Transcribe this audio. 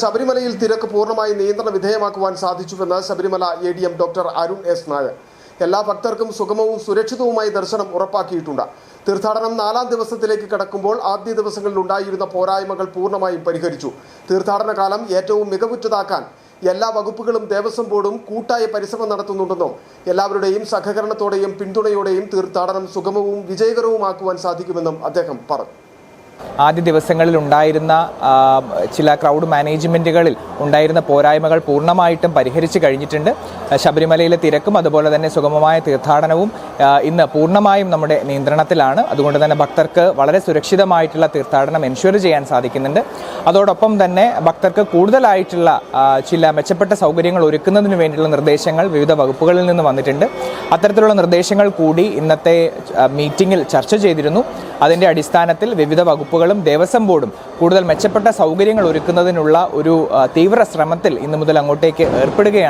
ശബരിമലയിൽ തിരക്ക് പൂർണമായി നിയന്ത്രണ വിധേയമാക്കുവാൻ സാധിച്ചുവെന്ന് Sabarimala A D M doctor Arun S Nair. എല്ലാ ഭക്തർക്കും സുഗമവും സുരക്ഷിതവുമായി ദർശനം ഉറപ്പാക്കിയിട്ടുണ്ട്. തീർത്ഥാടനം നാലാം ദിവസത്തിലേക്ക് കടക്കുമ്പോൾ ആദ്യ ദിവസങ്ങളിൽ ഉണ്ടായിരുന്ന പോരായ്മകൾ പൂർണമായും പരിഹരിച്ചു. തീർത്ഥാടന കാലം ഏറ്റവും മികവുറ്റതാക്കാൻ എല്ലാ വകുപ്പുകളും ദേവസ്വം ബോർഡും കൂട്ടായ പരിശ്രമം നടത്തുന്നുണ്ടെന്നും എല്ലാവരുടെയും സഹകരണത്തോടെയും പിന്തുണയോടെയും തീർത്ഥാടനം സുഗമവും വിജയകരവുമാക്കുവാൻ സാധിക്കുമെന്നും അദ്ദേഹം പറഞ്ഞു. ആദ്യ ദിവസങ്ങളിൽ ഉണ്ടായിരുന്ന ചില ക്രൗഡ് മാനേജ്മെന്റുകളിൽ ഉണ്ടായിരുന്ന പോരായ്മകൾ പൂർണമായിട്ടും പരിഹരിച്ചു കഴിഞ്ഞിട്ടുണ്ട്. ശബരിമലയിലെ തിരക്കും അതുപോലെ തന്നെ സുഗമമായ തീർത്ഥാടനവും ഇന്ന് പൂർണമായും നമ്മുടെ നിയന്ത്രണത്തിലാണ്. അതുകൊണ്ട് തന്നെ ഭക്തർക്ക് വളരെ സുരക്ഷിതമായിട്ടുള്ള തീർത്ഥാടനം എൻഷുർ ചെയ്യാൻ സാധിക്കുന്നുണ്ട്. അതോടൊപ്പം തന്നെ ഭക്തർക്ക് കൂടുതലായിട്ടുള്ള ചില മെച്ചപ്പെട്ട സൗകര്യങ്ങൾ ഒരുക്കുന്നതിന് വേണ്ടിയുള്ള നിർദ്ദേശങ്ങൾ വിവിധ വകുപ്പുകളിൽ നിന്ന് വന്നിട്ടുണ്ട്. അത്തരത്തിലുള്ള നിർദ്ദേശങ്ങൾ കൂടി ഇന്നത്തെ മീറ്റിംഗിൽ ചർച്ച ചെയ്തിരുന്നു. അതിന്റെ അടിസ്ഥാനത്തിൽ വിവിധ വകുപ്പുകളും ദേവസ്വം ബോർഡും കൂടുതൽ മെച്ചപ്പെട്ട സൗകര്യങ്ങൾ ഒരുക്കുന്നതിനുള്ള ഒരു തീവ്ര ശ്രമത്തിൽ ഇന്നു മുതൽ അങ്ങോട്ടേക്ക് ഏർപ്പെടുകയാണ്.